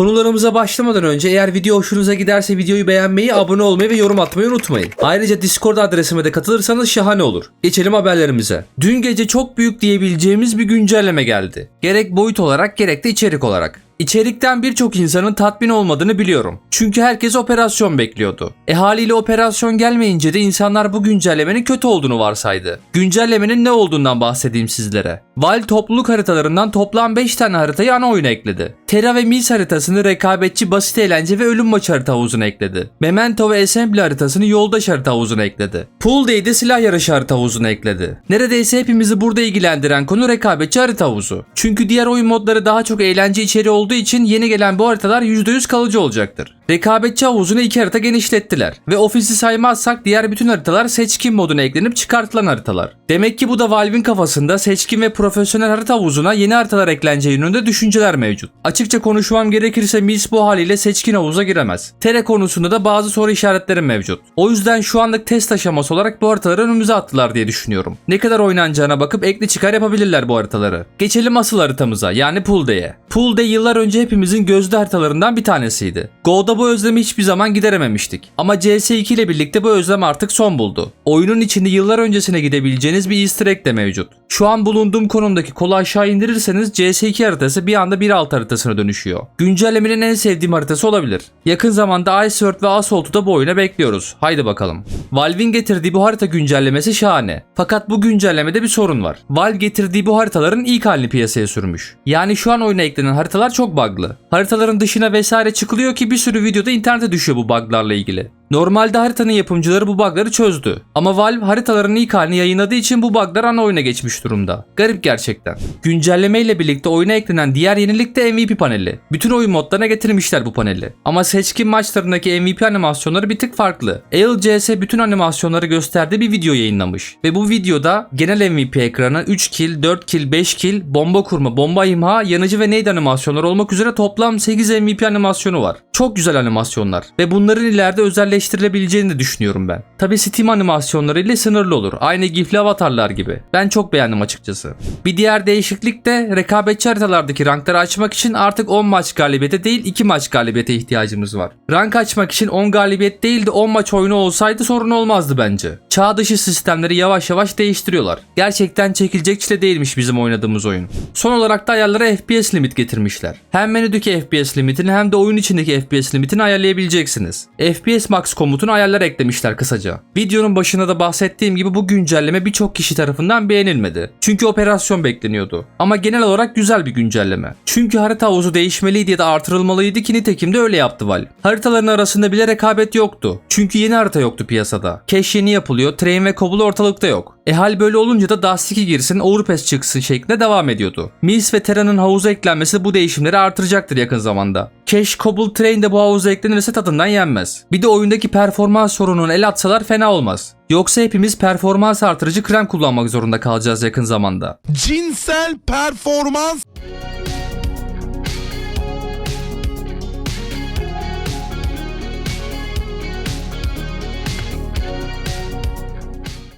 Konularımıza başlamadan önce eğer video hoşunuza giderse videoyu beğenmeyi, abone olmayı ve yorum atmayı unutmayın. Ayrıca Discord adresime de katılırsanız şahane olur. Geçelim haberlerimize. Dün gece çok büyük diyebileceğimiz bir güncelleme geldi. Gerek boyut olarak gerek de içerik olarak. İçerikten birçok insanın tatmin olmadığını biliyorum. Çünkü herkes operasyon bekliyordu. E haliyle operasyon gelmeyince de insanlar bu güncellemenin kötü olduğunu varsaydı. Güncellemenin ne olduğundan bahsedeyim sizlere. Valve topluluk haritalarından toplam 5 tane haritayı ana oyuna ekledi. Terra ve Mis haritasını rekabetçi basit eğlence ve ölüm maçı harita havuzuna ekledi. Memento ve Assembly haritasını yoldaş harita havuzuna ekledi. Pool Day'de silah yarışı harita havuzuna ekledi. Neredeyse hepimizi burada ilgilendiren konu rekabetçi harita havuzu. Çünkü diğer oyun modları daha çok eğlence içeriği olduğu için yeni gelen bu haritalar %100 kalıcı olacaktır. Rekabetçi havuzunu iki harita genişlettiler ve ofisi saymazsak diğer bütün haritalar seçkin moduna eklenip çıkartılan haritalar. Demek ki bu da Valve'in kafasında seçkin ve profesyonel harita havuzuna yeni haritalar ekleneceği yönünde düşünceler mevcut. Açıkça konuşmam gerekirse Mills bu haliyle seçkin havuza giremez. Tere konusunda da bazı soru işaretleri mevcut. O yüzden şu anlık test aşaması olarak bu haritaları önümüze attılar diye düşünüyorum. Ne kadar oynanacağına bakıp ekli çıkar yapabilirler bu haritaları. Geçelim asıl haritamıza yani Pool Day'e. Pool Day yıllar önce hepimizin gözde haritalarından bir tanesiydi. Go'da bu özlemi hiçbir zaman giderememiştik. Ama CS2 ile birlikte bu özlem artık son buldu. Oyunun içinde yıllar öncesine gidebileceğiniz bir easter egg de mevcut. Şu an bulunduğum konumdaki kolu aşağı indirirseniz CS2 haritası bir anda 1.6 haritasına dönüşüyor. Güncellemenin en sevdiğim haritası olabilir. Yakın zamanda Iceworld ve Assault'u da bu oyuna bekliyoruz. Haydi bakalım. Valve'in getirdiği bu harita güncellemesi şahane. Fakat bu güncellemede bir sorun var. Valve getirdiği bu haritaların ilk halini piyasaya sürmüş. Yani şu an oyuna eklenen haritalar çok bug'lı. Haritaların dışına vesaire çıkılıyor ki bir sürü videoda internete düşüyor bu bug'larla ilgili. Normalde haritanın yapımcıları bu bug'ları çözdü. Ama Valve haritaların ilk halini yayınladığı için bu bug'lar ana oyuna geçmiş durumda. Garip gerçekten. Güncelleme ile birlikte oyuna eklenen diğer yenilik de MVP paneli. Bütün oyun modlarına getirmişler bu paneli. Ama seçkin maçlarındaki MVP animasyonları bir tık farklı. ALCS bütün animasyonları gösterdiği bir video yayınlamış. Ve bu videoda genel MVP ekranı 3 kill, 4 kill, 5 kill, bomba kurma, bomba imha, yanıcı ve nade animasyonları olmak üzere toplam 8 MVP animasyonu var. Çok güzel animasyonlar. Ve bunların ileride özelleştirilebileceğini de düşünüyorum ben. Tabi Steam animasyonları ile sınırlı olur. Aynı gifli avatarlar gibi. Ben çok beğendim açıkçası. Bir diğer değişiklik de rekabetçi haritalardaki rankları açmak için artık 10 maç galibiyete değil 2 maç galibiyete ihtiyacımız var. Rank açmak için 10 galibiyet değil de 10 maç oyunu olsaydı sorun olmazdı bence. Çağ dışı sistemleri yavaş yavaş değiştiriyorlar. Gerçekten çekilecek çile değilmiş bizim oynadığımız oyun. Son olarak da ayarlara FPS limit getirmişler. Hem menüdeki FPS limitini hem de oyun içindeki FPS limitini ayarlayabileceksiniz. FPS Max komutuna ayarlar eklemişler kısaca. Videonun başında da bahsettiğim gibi bu güncelleme birçok kişi tarafından beğenilmedi. Çünkü operasyon bekleniyordu. Ama genel olarak güzel bir güncelleme. Çünkü harita havuzu değişmeliydi ya da artırılmalıydı ki nitekim de öyle yaptı Valve. Haritaların arasında bile rekabet yoktu. Çünkü yeni harita yoktu piyasada. Cache yeni yapılıyor, Train ve Cobble ortalıkta yok. E hal böyle olunca da 2 girsin, Overpass çıksın şeklinde devam ediyordu. Mills ve Terra'nın havuza eklenmesi bu değişimleri artıracaktır yakın zamanda. Cache, Cobble, Train de bu havuza eklenirse tadından yenmez. Bir de oyundaki performans sorununu el atsalar fena olmaz. Yoksa hepimiz performans artırıcı krem kullanmak zorunda kalacağız yakın zamanda. Cinsel performans